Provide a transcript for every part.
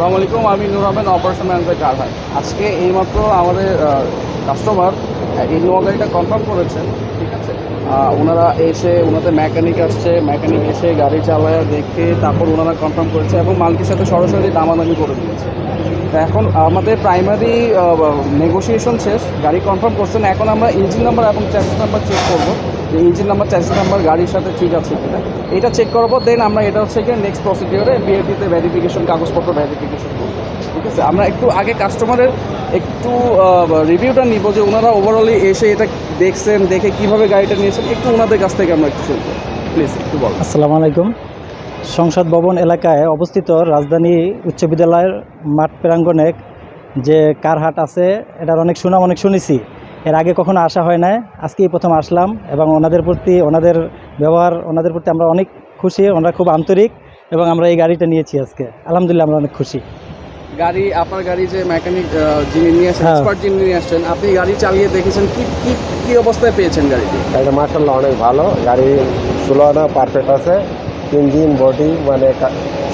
আসসালামু আলাইকুম আমি Nur Ahmed operation manager Carhat আজকে এইমাত্র আমাদের কাস্টমার ইনোভা গাড়িটা কনফার্ম করেছেন, ঠিক আছে? ওনারা এসে ওনাদের মেকানিক আসছে মেকানিক এসে গাড়ি চালায় দেখে তারপর ওনারা কনফার্ম করেছে এবং মালিকের সাথে সরাসরি দামাদামি করে দিয়েছে। এখন আমাদের প্রাইমারি নেগোসিয়েশন শেষ, গাড়ি কনফার্ম করছেন। এখন আমরা ইঞ্জিন নাম্বার এবং চ্যাসিস নাম্বার চেক করব যে ইঞ্জিন নাম্বার চ্যাসিস নাম্বার গাড়ির সাথে ঠিক আছে কিনা। এটা চেক করার পর দেন আমরা এটা হচ্ছে কি নেক্সট প্রসিডিওরে বিএপিতে ভেরিফিকেশন কাগজপত্র ভেরিফিকেশন করব। আছে আমরা একটু আগে কাস্টমারের একটু রিভিউটা নিব যে ওনারা ওভারঅলি এসে এটা দেখছেন, দেখে কীভাবে গাড়িটা নিয়েছেন, একটু ওনাদের কাছ থেকে আমরা একটু শুনব। প্লিজ একটু বল। আসসালামু আলাইকুম। সংসদ ভবন এলাকায় অবস্থিত রাজধানী উচ্চ বিদ্যালয়ের মাঠ প্রাঙ্গণে যে কারহাট আছে, এটার অনেক সুনাম অনেক শুনেছি। এর আগে কখনো আসা হয় না আজকেই প্রথম আসলাম এবং ওনাদের প্রতি, ওনাদের ব্যবহার, ওনাদের প্রতি আমরা অনেক খুশি, ওনারা খুব আন্তরিক এবং আমরা এই গাড়িটা নিয়েছি আজকে। আলহামদুলিল্লাহ আমরা অনেক খুশি। গাড়ি আপনার গাড়ি যে মেকানিক যিনি নিয়ে আসছেন হ্যাঁ। এক্সপার্ট যিনি নিয়ে আসছেন আপনি গাড়ি চালিয়ে দেখেছেন কি কি কি অবস্থায় পেয়েছেন গাড়িটি? গাড়িটা মার্শাল্লাহ অনেক ভালো। গাড়ি সুলনা পারফেক্ট আছে। ইঞ্জিন বডি মানে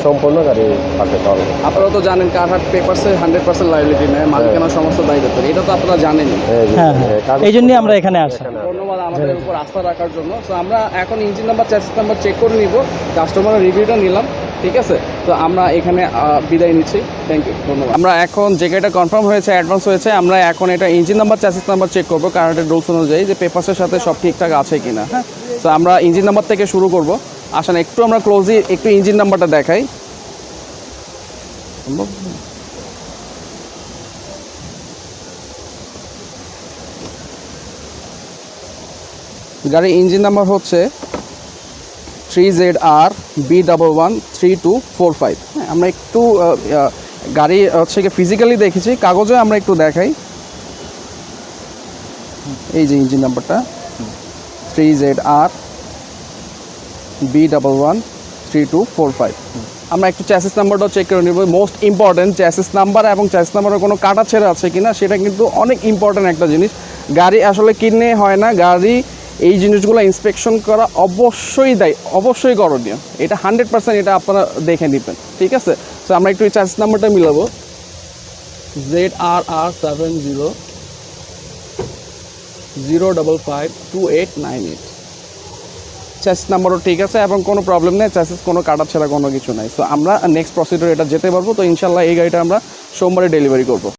সম্পূর্ণ গাড়ি পারফেক্ট হবে আপনারা তো জানেন কারহাট পেপারসে হান্ড্রেড পার্সেন্ট লাইবিলিটি নেয় মালিকানা সমস্ত দায়িত্ব এটা তো আপনারা জানেনই। হ্যাঁ, হ্যাঁ। এই জন্যই আমরা এখানে আসা। ধন্যবাদ আমাদের উপর আস্থা রাখার জন্য। তো আমরা এখন engine number chassis number check করে নিব। কাস্টমারের রিভিউটা নিলাম ঠিক আছে? তো আমরা এখানে বিদায় নিচ্ছি। থ্যাংক ইউ ধন্যবাদ। আমরা এখন যে গাড়িটা কনফার্ম হয়েছে অ্যাডভান্স হয়েছে আমরা এখন এটা engine number chassis number check করব। কারণ এটা রুলস অনুযায়ী যে পেপার্সের সাথে সব ঠিকঠাক আছে কিনা। হ্যাঁ। তো আমরা ইঞ্জিন নাম্বার থেকে শুরু করব। আসেন, একটু আমরা ক্লোজলি একটু ইঞ্জিন নাম্বারটা দেখাই। গাড়ির ইঞ্জিন নাম্বার হচ্ছে three Z R B double one three two four five হ্যাঁ আমরা একটু গাড়ি হচ্ছে কি ফিজিক্যালি দেখেছি, কাগজে আমরা একটু দেখাই। এই যে ইঞ্জিন নাম্বারটা three Z R B double one three two four five আমরা একটু চ্যাসেস নাম্বারটাও চেক করে নেব। মোস্ট ইম্পর্টেন্ট চ্যাসেস নাম্বার এবং চ্যাসেস নাম্বারের কোনো কাটা ছেড়ে আছে কিনা, সেটা কিন্তু অনেক ইম্পর্টেন্ট একটা জিনিস। গাড়ি আসলে কিনে হয় না। গাড়ি এই জিনিসগুলো ইন্সপেকশন করা অবশ্যই দেয়, অবশ্যই করণীয়। এটা হান্ড্রেড পার্সেন্ট এটা আপনারা দেখে নেবেন। ঠিক আছে? তো আমরা একটু চ্যাসিস নাম্বারটা মিলাবো। Z R R seven zero zero double five two eight nine eight chassis নাম্বারও ঠিক আছে এবং কোনো প্রবলেম নেই চ্যাসিস কোনো কাটা ছাড়া কোনো কিছু নাই। তো আমরা নেক্সট প্রসিডিওর এটা যেতে পারব, তো ইনশাল্লাহ এই গাড়িটা আমরা সোমবারে ডেলিভারি করব।